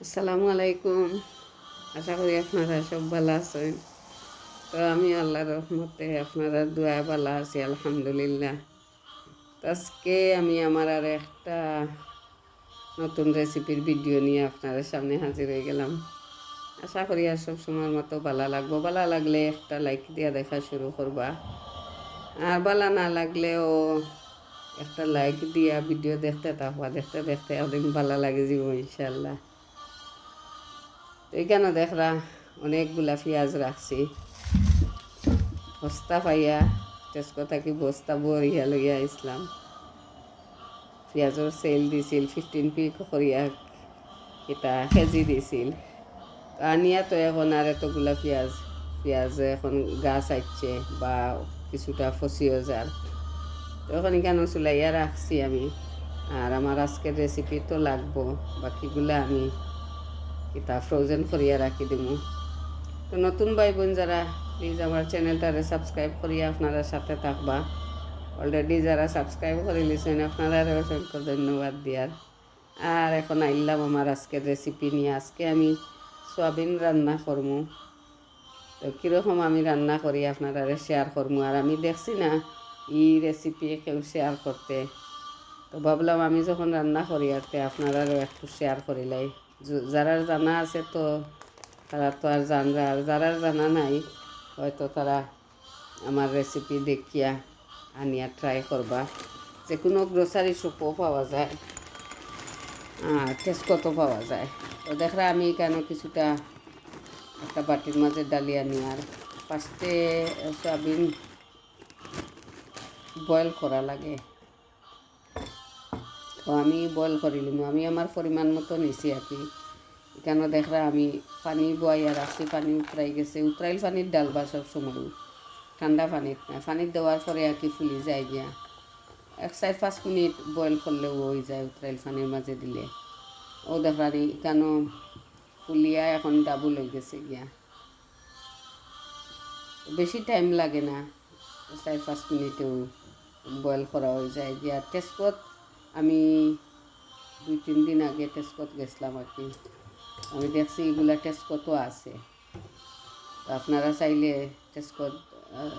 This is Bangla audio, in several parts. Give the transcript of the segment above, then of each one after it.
আসসালামু আলাইকুম। আশা করি আপনারা সব ভালো আছেন। তো আমি আল্লাহর রহমতে আপনারা দোয়া ভালো আছি, আলহামদুলিল্লাহ। আজকে আমি আমার আর একটা নতুন রেসিপির ভিডিও নিয়ে আপনাদের সামনে হাজির হয়ে গেলাম। আশা করি আর সব সময়ের মতো ভালো লাগবো। ভালো লাগলে একটা লাইক দিয়া দেখা শুরু করবা। আর ভালো না লাগলেও একটা লাইক দিয়া ভিডিও দেখতে থাকবা। দেখতে দেখতে একদিন ভালো লাগে যাব ইনশাল্লাহ এখানে দেখরা অনেকগুলা পেঁয়াজ রাখছি। বস্তা পাইয়া টেস্কো থাকি বস্তা বরিয়া লইয়া ইসলাম পেঁয়াজর সেল দিছিল ফিফটিন পি করিয়া কিতা কেজি দিছিল। আনিয়া তো এখন আর এতগুলা পেঁয়াজ পেঁয়াজ এখন গাছ আসছে বা কিছুটা ফসিও যার। তো এখন এখানে চুলাইয়া রাখছি আমি। আর আমার আজকের রেসিপি তো লাগবো, বাকিগুলা আমি কিতা ফ্রোজেন করিয়া রাখি দিমু। তো নতুন ভাই বোন যারা প্লিজ আমার চ্যানেলটারে সাবস্ক্রাইব করিয়া আপনারা সাথে থাকবা। অলরেডি যারা সাবস্ক্রাইব করে লিছেন আপনারা অসংখ্য ধন্যবাদ দিয়ার। আর এখন আইলাম আমার আজকের রেসিপি নিয়ে। আজকে আমি সোয়াবিন রান্না করমু। তো কীরকম আমি রান্না করি আপনারা শেয়ার করমু। আর আমি দেখছি না, ই রেসিপি কেউ শেয়ার করতে। তো ভাবলাম আমি যখন রান্না করি, আর আপনারাও একটু শেয়ার করিলাই যারা জানা আছে তো তারা তো আর জানবে। আর যারা জানা নাই, হয়তো তারা আমার রেসিপি দেখিয়া আনিয়া ট্রাই করবা। যে কোনো গ্রোসারি শপও পাওয়া যায়। আর পাওয়া যায়। তো দেখরা আমি কেন কিছুটা একটা বাটির মাঝে ডালিয়া নিয়ে আর ফার্স্টে সয়াবিন বয়েল করা লাগে। তো আমি বয়েল করিলাম আমি আমার পরিমাণ মতো নিছি আর কি এখানে দেখরা আমি পানি বয়াইয়া রাখছি পানি উতরাই গেছে। উতরাইল পানির ডালবা সব সময়। ঠান্ডা পানিত না পানিত দেওয়ার পরে আর কি ফুলি যায় গিয়া এক চার পাঁচ মিনিট বয়েল করলেও হয়ে যায় উতরাইল পানির মাঝে দিলে। ও দেখরানি কেন ফুলিয়া এখন ডাবল হয়ে গেছে গিয়া। বেশি টাইম লাগে না। চার পাঁচ মিনিটেও বয়েল করা হয়ে যায় গিয়া। টেস্কত আমি দুই, তিন দিন আগে টেস্কত গেছিলাম আর কি। আমি দেখছি এগুলা টেস্কতও আছে। তো আপনারা চাইলে টেস্কত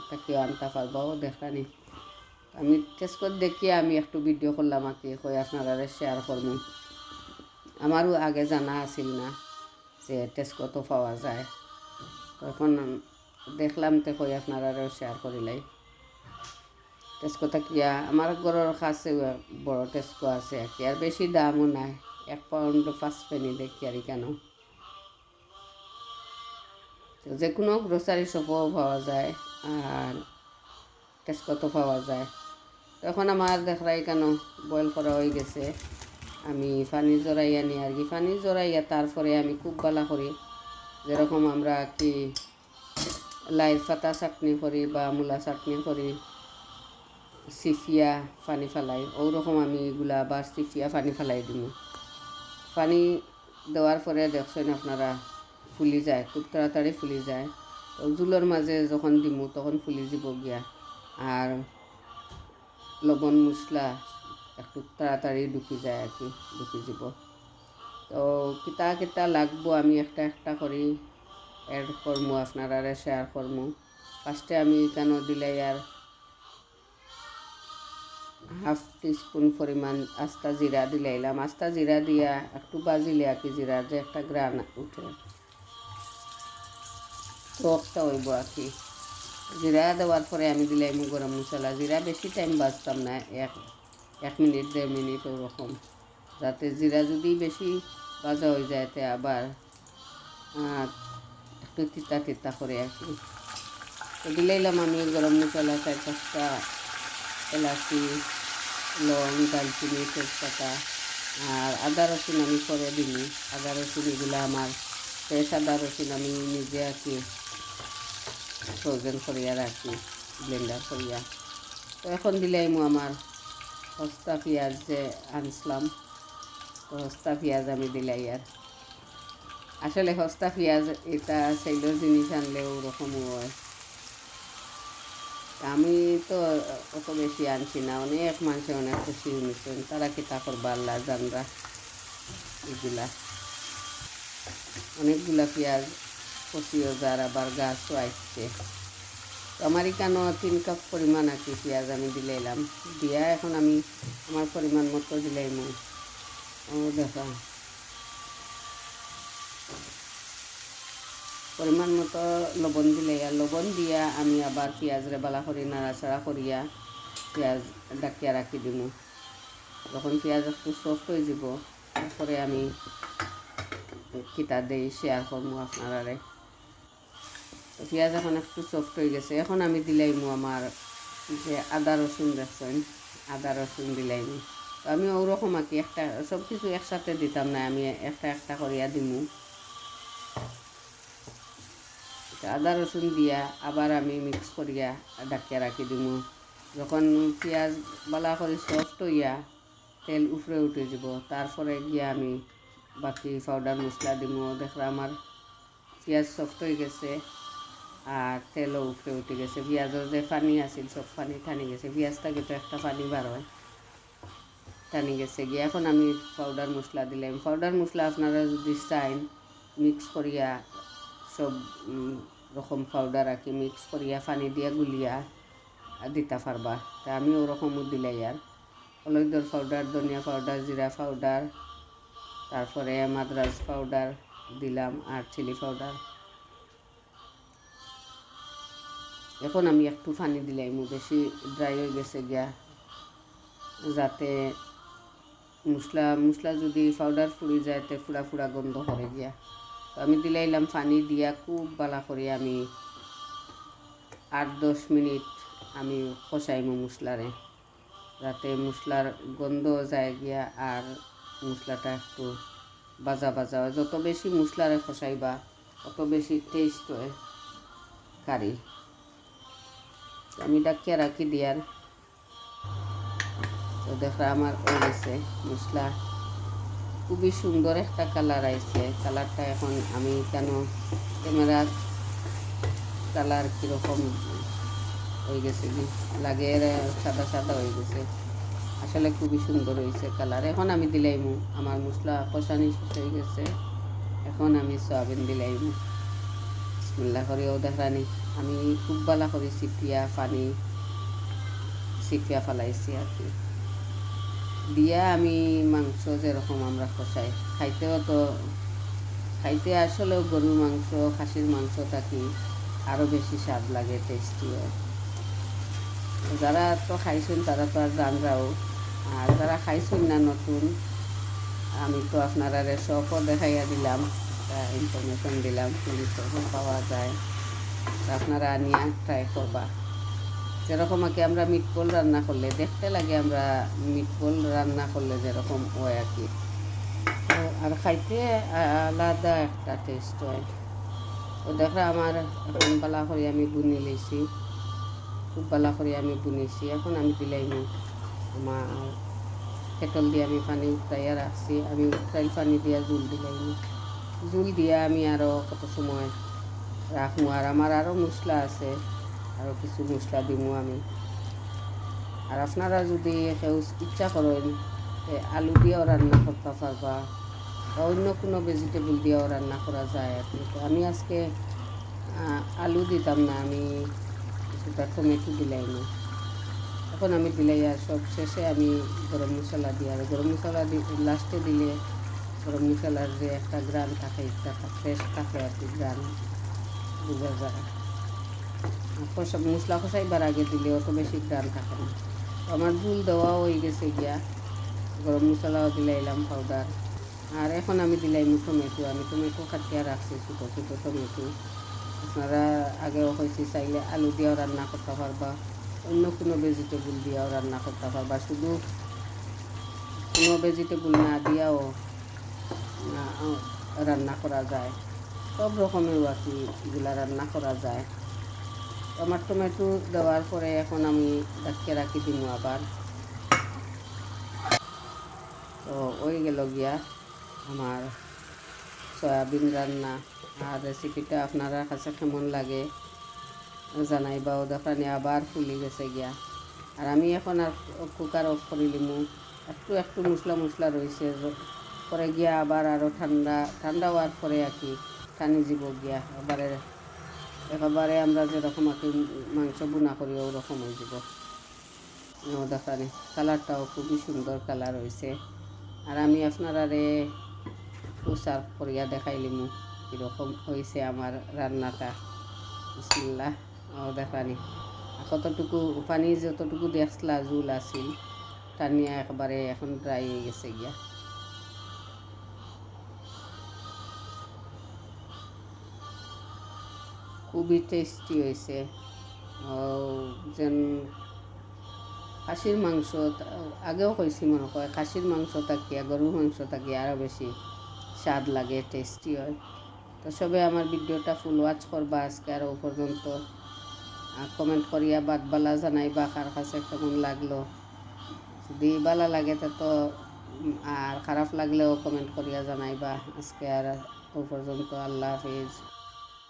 তাকেও আনতে পারবাও দেখানি আমি টেস্কত দেখিয়ে আমি একটু ভিডিও করলাম আর কি, কই আপনারা শেয়ার করব আমারও আগে জানা আছিল না যে টেস্কতও পাওয়া যায়। তখন দেখলাম তো কই আপনারাও শেয়ার করিলাই। টেস্কো থাকিয়া আমার ঘরের কাছে বড় টেস্কো আছে আর কি আর বেশি দামও নাই। এক পাউন্ড পাঁচ পেনি দেখি আর কেন। তো যে কোনো গ্রোসারি শপও পাওয়া যায় আর টেস্কোতো পাওয়া যায়। তখন আমার দেখরাই কেন বয়েল করা হয়ে গেছে। আমি পানি জড়াইয়া নিই আর কি, পানি জড়াইয়া তারপরে আমি খুব বালা করি যেরকম আমরা কি লাইর পাতা চাটনি করি বা মূলা চাটনি করি সিফিয়া পানি ফেলাই, ওরকম আমি এগুলা আবার সিফিয়া পানি ফেলাই দিম পানি দেওয়ার পরে দেখছেন আপনারা ফুলি যায়, খুব তাড়াতাড়ি ফুলি যায়। তো জুলোর মাঝে যখন দিমু, তখন ফুলি যাব গিয়া। আর লবণ মশলা একটু তাড়াতাড়ি ঢুকি যায় আর কি, ঢুকি যাব তো কিতা কিতা লাগবো আমি একটা একটা করি এড করমু আপনারা শেয়ার করমু। ফার্স্টে আমি কেন দিলাই আর হাফ টিস্পুন পরিমাণ আস্তা জিরা দিলাইলাম। আস্তা জিরা দিয়া একটু বাজিলে আর কি জিরার যে একটা গ্রান উঠে। টকটা হইব আর কি। জিরা দেওয়ার পরে আমি দিলাম গরম মশলা। জিরা বেশি টাইম বাজতাম না, এক এক মিনিট, দেড় মিনিট ওরকম যাতে জিরা যদি বেশি ভাজা হয়ে যায় তে আবার একটু তিতা তিতা করে আর কি। তো দিলাইলাম আমি গরম মশলা চার পাঁচটা এলাচি, লং দালচিনি তেজপাতা আর আদা রসুন আমি করে দিই আদা রসুন এগুলো আমার ফ্রেশ আদা রসুন আমি নিজে আর কি ফ্রোজেন করিয়া রাখি ব্লেন্ডার করিয়া। তো এখন দিলাই মু আমার সস্তা পেঁয়াজ যে আনছিলাম, তো সস্তা পেঁয়াজ আমি দিলাই আর। আসলে সস্তা পেঁয়াজ এটা সেইলের জিনিস আনলেও ওরকমও হয়। আমি তো অত বেশি আনছি না অনেক মানুষে অনেক খুশি নিচ্ছেন তারা কি তা করবা আল্লাহ জানরা, এগুলা। অনেকগুলা পেঁয়াজ কষিও যার আবার গাছও আসছে। আমার এখানেও তিন কাপ পরিমাণ কি পেঁয়াজ আমি দিলাইলাম দিয়া এখন আমি আমার পরিমাণ মতো দিলাইম ও দেখা। পরিমাণ মতো লবণ দিলে। লবণ দিয়া আমি আবার পেঁয়াজরে বালা করি নাড়াচাড়া করিয়া পেঁয়াজ ডাকিয়া রাখি দিব যখন পেঁয়াজ একটু সফট হয়ে যাব, তারপরে আমি কিতা দেই শেয়ার করব আপনারারে। পেঁয়াজ এখন একটু সফট হয়ে গেছে। এখন আমি দিলাইমু আমার যে আদা রসুন দেখছেন, আদা রসুন দিলাইমু। আমি ওরকম আর কি একটা সব কিছু একসাথে দিতাম না, আমি একটা একটা করিয়া দিমু তো আদা রসুন দিয়া আবার আমি মিক্স করিয়া ডাকিয়া রাখি দিমু। যখন পেঁয়াজ বালা করে সফট হইয়া তেল উপরে উঠে যাব, তারপরে গিয়া আমি বাকি পাউডার মশলা দিমু। দেখলা আমার পেঁয়াজ সফট হয়ে গেছে আর তেলও উপরে উঠে গেছে। পেঁয়াজের যে পানি আছিল, সব পানি টানি গেছে। পেঁয়াজটাকে তো একটা পানি বার হয়, টানি গেছে। গিয়ে এখন আমি পাউডার মশলা দিলাম। পাউডার মশলা আপনারা যদি চাইন মিক্স করিয়া সব রকম পাউডার আঁকি মিক্স করিয়া পানি দিয়া গুলিয়া দিতে পারবা। তা আমি ওরকমও দিলাই আর। হলুদর পাউডার ধনিয়া পাউডার জিরা পাউডার তারপরে মাদ্রাজ পাউডার দিলাম আর চিলি পাউডার এখন আমি একটু পানি দিলাই মু বেশি ড্রাই হয়ে গেছে গিয়া। যাতে মশলা মশলা যদি পাউডার ফুড়ি যায়, তে ফুড়া ফুড়া গন্ধ করে গিয়া। আমি দিলাইলাম পানি দিয়া খুব বালা করে আমি আট দশ মিনিট আমি কষাইমু মশলারে, যাতে মশলার গন্ধ যায় গিয়া আর মশলাটা একটু বাজা বাজা হয়। যত বেশি মশলারে কষাইবা তত বেশি টেস্ট হয় কারি। আমি ডাকিয়া রাখি দিয়ার। তো দেখা আমার হয়ে গেছে মশলা। খুবই সুন্দর একটা কালার আইছে। কালারটা এখন আমি কেন ক্যামেরার কালার কীরকম হয়ে গেছে কি? লাগে সাদা সাদা হয়ে গেছে। আসলে খুবই সুন্দর হয়েছে কালার এখন আমি দিলাইমু। আমার মশলা কষানি শেষ হয়ে গেছে। এখন আমি সয়াবিন দিলাইমু। বিসমিল্লা করেও দেখানি আমি খুব বালা করি চিপিয়া পানি চিপিয়া ফেলাইছি আর কি। দিয়া আমি মাংস যেরকম আমরা কষাই। খাইতেও তো, খাইতে আসলেও গরুর মাংস, খাসির মাংস থাকি আরও বেশি স্বাদ লাগে টেস্টি যারা তো খাইছেন, তারা তো আর জানরাও। আর যারা খাইছেন না নতুন, আমি তো আপনারা সবও দেখাইয়া দিলাম ইনফরমেশন দিলাম পাওয়া যায়। আপনারা আনিয়া ট্রাই করবা। যেরকম আর কি আমরা মিটবল রান্না করলে, দেখতে লাগে আমরা মিটবল রান্না করলে যেরকম হয় আর কি। আর খাইতে আলাদা একটা টেস্ট হয়। তো দেখো আমার এখন বালা করে আমি বুনি লইছি খুব বালা করে আমি বুনিছি। এখন আমি দিলাইম আমার কেটল দিয়ে আমি পানি উঠাইয়া রাখছি। আমি উঠাই পানি দিয়া জুল দিলাইম জুল দিয়া আমি আরও কত সময় রাখব? আর আমার আরও মশলা আছে। আরও কিছু মশলা দিমু আমি। আর আপনারা যদি কেউ ইচ্ছা করেন আলু দিয়েও রান্না করতে পারবা বা অন্য কোনো ভেজিটেবল দিয়েও রান্না করা যায় আর কি আমি আজকে আলু দিতাম না, আমি কিছুটা টমেটো দিলাই না এখন আমি দিলাই আর সব শেষে আমি গরম মশলা দিই। আর গরম মশলা দি, লাস্টে দিলে গরম মশলার যে একটা গ্রাম থাকে, একটা ফ্রেশ থাকে আর কি গ্রাম বোঝা যায়। কষা মশলা কষাইবার আগে দিলে অত বেশি গ্রাম থাকে না। আমার ভুল দেওয়াও হয়ে গেছে গিয়া। গরম মশলাও দিলাইলাম পাউডার আর এখন আমি দিলাইম টমেটো। আমি টমেটো কাটিয়া রাখছি ছোটো ছোটো টমেটো। আপনারা আগেও হয়েছে চাইলে আলু দিয়েও রান্না করতে পারবা। অন্য কোনো ভেজিটেবল দিয়েও রান্না করতে পারবা। শুধু কোনো ভেজিটেবল না দিয়েও রান্না করা যায়। সব রকমের আর কি এগুলা রান্না করা যায়। আমার টমেটো দেওয়ার পরে এখন আমি ডাকিয়ে রাখি দিব আবার। তো ওই গেল গিয়া আমার সয়াবিন রান্না। আর রেসিপিটা আপনারা কাছে কেমন লাগে জানাইবাও দেখানি আবার ফুলি গেছে গিয়া। আর আমি এখন আর কুকার অফ করে লিমু। একটু একটু মশলা মশলা রয়েছে পরে গিয়া আবার আরও ঠান্ডা ঠান্ডা হওয়ার পরে আর কি টানি যাব গিয়া। এবারে একেবারে আমরা যেরকম আর কি মাংস বুনা করি, ওরকম হয়ে যাব। দেখানি কালারটাও খুবই সুন্দর কালার হয়েছে। আর আমি আপনারারে সার্ভ করিয়া দেখাইলিমু কীরকম হয়েছে আমার রান্নাটা। বিসমিল্লাহ। ও দেখানি কতটুকু পানি যতটুকু দেখলা জুল আছিল টানিয়া একবারে এখন ড্রাই হয়ে গেছে গিয়া। খুবই টেস্টি হয়েছে। যেন খাসির মাংস আগেও কইছি মনে হয় খাসির মাংস থাকিয়া গরুর মাংস থাকি আরও বেশি স্বাদ লাগে টেস্টি হয়। তো সবে আমার ভিডিওটা ফুল ওয়াচ করবা আজকে আরও পর্যন্ত কমেন্ট করিয়া বাদ বালা জানাইবা কার কাছে কেমন লাগল। যদি বালা লাগে তা আর খারাপ লাগলেও কমেন্ট করিয়া জানাইবা। আজকে আর ও পর্যন্ত, আল্লাহ হাফিজ।